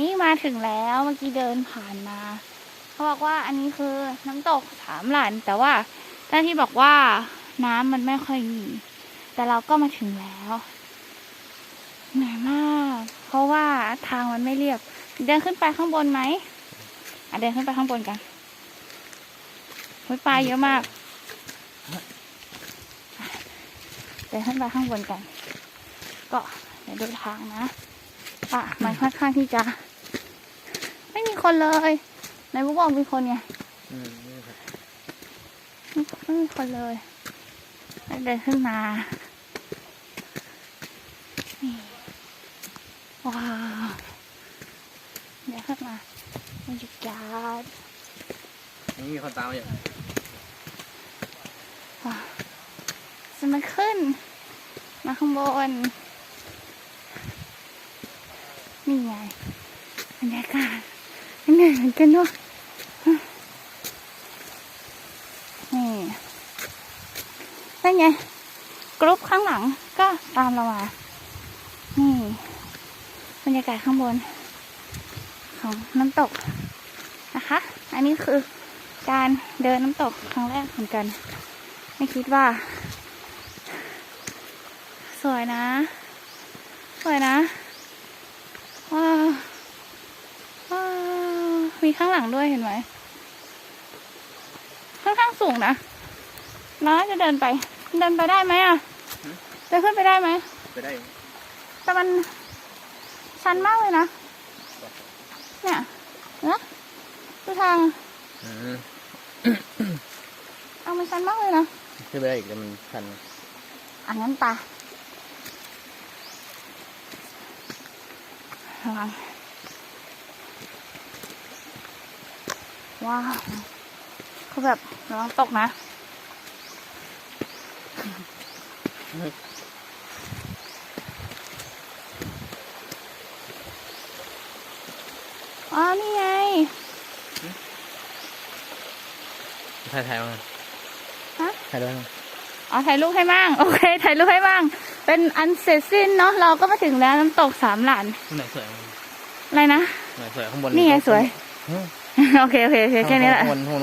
นี่มาถึงแล้วเมื่อกี้เดินผ่านมา เขาบอกว่าอันนี้คือน้ำตกสามหลัน แต่ว่าเจ้าที่บอกว่าน้ำมันไม่ค่อยมี แต่เราก็มาถึงแล้วเหนื่อยมาก เพราะว่าทางมันไม่เรียบ เดินขึ้นไปข้างบนไหมอะเดินขึ้นไปข้างบนกันโอ้ยปลาเยอะมาก เดินขึ้นไปข้างบนกัน ก็เดี๋ยวดูทางนะ ป่ะมันค่อนข้างที่จะ ไม่มีคนเลยในบุ๊กบอกมีคนไงอืมนี่ครับไม่มีคนเลยแล้วเดินขึ้นมานี่ว้าวเดินขึ้นมาบรรยากาศนี่มีคนตามมาอยู่ว้าวจะมาขึ้น มาข้างบน นี่ไงบรรยากาศเหนื่อยเหมือนกันเนาะนี่นั่นไงกรุ๊ปข้างหลังก็ตามเรามานี่บรรยากาศข้างบน ของน้ำตกนะคะ อันนี้คือการเดินน้ำตกครั้งแรกเหมือนกัน ไม่คิดว่า สวยนะ สวยนะ ว้าวว้าว มีข้างหลังด้วยเห็นไหมค่อนข้างสูงนะน้าจะเดินไป เดินไปได้ไหมอะเดินขึ้นไปได้ไหมไปได้ แต่มันชันมากเลยนะ เนี่ยเนอะดูทางอืมเอามันชันมากเลยนะขึ้นไปได้อีกแต่มันชันอันนั้นตาระวัง ว้าวคือแบบระวังตกนะอ๋อนี่ไงถ่ายถ่ายมาฮะถ่ายด้วยมั้ยอ๋อถ่ายรูปให้มั่งโอเคถ่ายรูปให้มั่งเป็นอันเสร็จสิ้นเนาะเราก็มาถึงแล้วน้ำตกสามหลานไหนสวยมั้ยอะไรนะไหนสวยข้างบนนี่ไงสวยอืม โอเคโอเคโอเคแค่นี้แหละข้างบนข้างบน